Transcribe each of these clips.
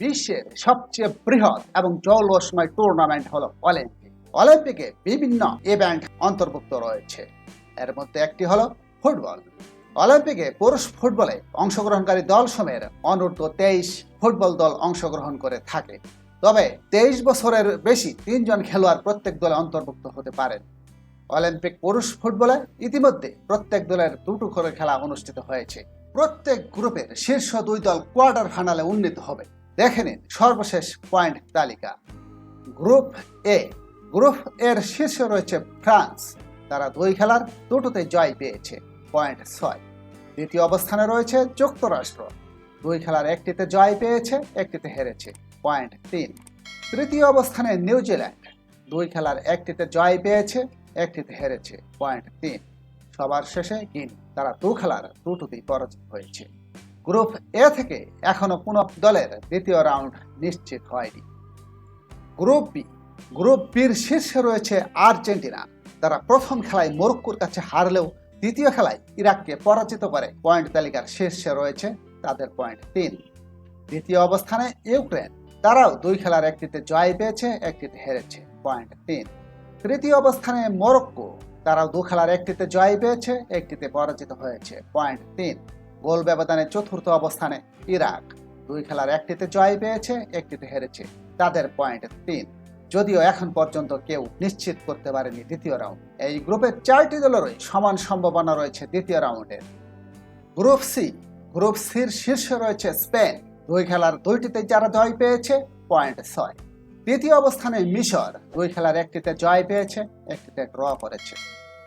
বিশ্বের সবচেয়ে বৃহৎ এবং জলসময় টুর্নামেন্ট হলো অলিম্পিক অলিম্পিকে বিভিন্ন ইভেন্ট অন্তর্ভুক্ত রয়েছে। এর মধ্যে একটি হলো ফুটবল। অলিম্পিকে পুরুষ ফুটবলে অংশগ্রহণকারী দল সময়ের অনূর্ধ্ব তেইশ ফুটবল দল অংশগ্রহণ করে থাকে। তবে তেইশ বছরের বেশি তিনজন খেলোয়াড় প্রত্যেক দলে অন্তর্ভুক্ত হতে পারেন। অলিম্পিক পুরুষ ফুটবলে ইতিমধ্যে প্রত্যেক দলের দুটো করে খেলা অনুষ্ঠিত হয়েছে। প্রত্যেক গ্রুপের শীর্ষ দুই দল কোয়ার্টার ফাইনালে উন্নীত হবে। দেখে নিন সর্বশেষ পয়েন্ট তালিকা। গ্রুপ এ গ্রুপ এর শীর্ষে রয়েছে ফ্রান্স। তারা দুই খেলার দুটোতে জয় পেয়েছে। পয়েন্ট ছয়। দ্বিতীয় অবস্থানে রয়েছে যুক্তরাষ্ট্র। দুই খেলার একটিতে জয় পেয়েছে, একটিতে হেরেছে। পয়েন্ট তিন। তৃতীয় অবস্থানে নিউজিল্যান্ড দুই খেলার একটিতে জয় পেয়েছে, একটিতে হেরেছে। পয়েন্ট তিন। সবার শেষে গিনি তারা দু খেলার দুটোতেই পরাজিত হয়েছে। গ্রুপ এ থেকে এখনও কোনো দলের দ্বিতীয় রাউন্ড নিশ্চিত হয়নি। গ্রুপ বি, গ্রুপ বির শীর্ষে রয়েছে আর্জেন্টিনা। তারা প্রথম খেলায় মরক্কোর কাছে হারলেও দ্বিতীয় খেলায় ইরাককে পরাজিত করে পয়েন্ট তালিকার শীর্ষে রয়েছে তাদের পয়েন্ট তিন। দ্বিতীয় অবস্থানে ইউক্রেন, তারাও দুই খেলার একটিতে জয় পেয়েছে, একটিতে হেরেছে পয়েন্ট তিন। তৃতীয় অবস্থানে মরক্কো, তারাও দু খেলার একটিতে জয় পেয়েছে, একটিতে পরাজিত হয়েছে পয়েন্ট তিন। গোল ব্যবধানে চতুর্থ অবস্থানে ইরাক। দুই খেলার একটিতে জয় পেয়েছে, একটিতে হেরেছে তাদের পয়েন্ট তিন। যদিও এখন পর্যন্ত কেউ নিশ্চিত করতে পারেনি দ্বিতীয় রাউন্ড এই গ্রুপের চারটি দলেরই সমান সম্ভাবনা রয়েছে দ্বিতীয় রাউন্ডের গ্রুপ সি গ্রুপ সির শীর্ষে রয়েছে স্পেন। দুই খেলার দুইটিতে যারা জয় পেয়েছে পয়েন্ট ছয়। তৃতীয় অবস্থানে মিশর। দুই খেলার একটিতে জয় পেয়েছে, একটিতে ড্র করেছে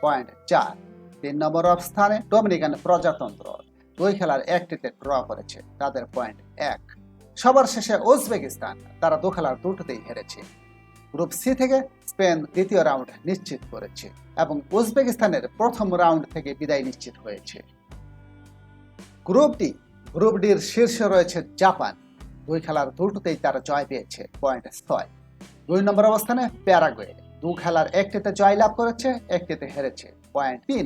পয়েন্ট চার। তিন নম্বর অবস্থানে ডোমিনিকান প্রজাতন্ত্র। দুই খেলার একটিতে ড্র করেছে। তাদের পয়েন্ট এক। সবার শেষে উজবেকিস্তান, তারা দু খেলার দুটোতেই হেরেছে। গ্রুপ সি থেকে স্পেন দ্বিতীয় রাউন্ড নিশ্চিত করেছে এবং উজবেকিস্তানের প্রথম রাউন্ড থেকে বিদায় নিশ্চিত হয়েছে। গ্রুপ ডি, গ্রুপ ডির শীর্ষে রয়েছে জাপান। দুই খেলার দুটোতেই তারা জয় পেয়েছে, পয়েন্ট ছয়। দুই নম্বর অবস্থানে প্যারাগুয়ে দু খেলার একটিতে জয় লাভ করেছে, একটিতে হেরেছে, পয়েন্ট তিন।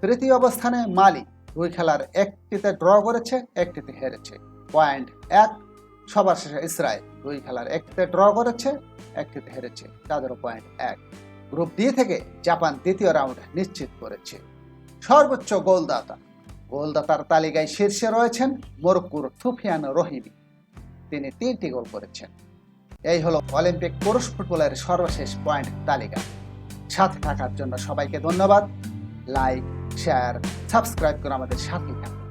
তৃতীয় অবস্থানে মালি দুই খেলার একটিতে ড্র করেছে, একটিতে হেরেছে। পয়েন্ট এক, সবার শেষে ইসরায়েল দুই খেলার একটিতে ড্র করেছে, একটিতে হেরেছে। তাদেরও পয়েন্ট এক। গ্রুপ ডি থেকে জাপান দ্বিতীয় রাউন্ড নিশ্চিত করেছে। সর্বোচ্চ গোলদাতা। গোলদাতার তালিকায় শীর্ষে রয়েছেন মরক্কুর সুফিয়ান রহিমি তিনি তিনটি গোল করেছেন। এই হলো অলিম্পিক পুরুষ ফুটবলের সর্বশেষ পয়েন্ট তালিকা। সাথে থাকার জন্য সবাইকে ধন্যবাদ। লাইক শেয়ার সাবস্ক্রাইব করে আমাদের সাথেই থাকুন।